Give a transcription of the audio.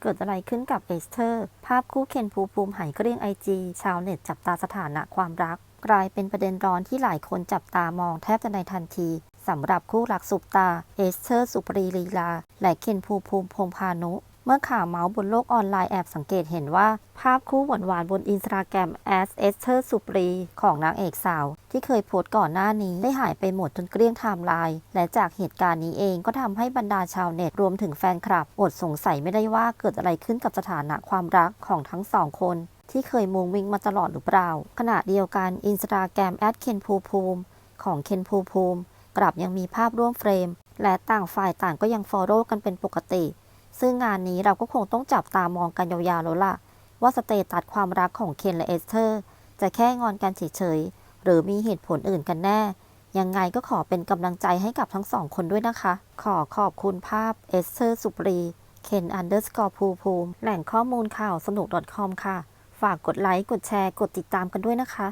เกิดอะไรขึ้นกับเอสเธอร์ ภาพคู่เคนภูภูมิหายเกลี้ยงไอจีชาวเน็ตจับตาสถานะความรัก กลายเป็นประเด็นร้อนที่หลายคนจับตามองแทบจะในทันทีสำหรับคู่รักสุปตา เอสเธอร์ สุปรีลีลา และเคนภูภูมิพงพานุ มื่อข่าวเมาส์บนโลกออนไลน์แอบสังเกตเห็นว่า ภาพคู่หวานๆบนอินสตาแกรม as Esther สุปรีของนางเอกสาว ที่เคยโพสต์ก่อนหน้านี้ ได้หายไปหมดจนเกลี้ยงไทม์ไลน์และจากเหตุการณ์นี้เองก็ทำให้บรรดาชาวเน็ตรวมถึงแฟนคลับ อดสงสัยไม่ได้ว่าเกิดอะไรขึ้นกับสถานะความรักของทั้งสองคนที่เคยมุงวิงมาตลอดหรือเปล่า ขณะเดียวกันอินสตาแกรมแอดเคนภูภูมิของเคนภูภูมิ กลับยังมีภาพร่วมเฟรม และต่างฝ่ายต่างก็ยังฟอลโล่กันเป็นปกติ ซึ่งงานนี้เราก็คงต้องจับตามองกันยาวๆแล้วล่ะ ว่าสเตตัสความรักของเคนและเอสเธอร์ จะแค่งอนกันเฉยๆ หรือมีเหตุผลอื่นกันแน่ ยังไงก็ขอเป็นกำลังใจให้กับทั้งสองคนด้วยนะคะ ขอขอบคุณภาพเอสเธอร์สุปรีเคนอันเดอร์สกอร์ภูภูมิแหล่งข้อมูลข่าวสนุก .com ค่ะ ฝากกดไลค์ กดแชร์ กดติดตามกันด้วยนะคะ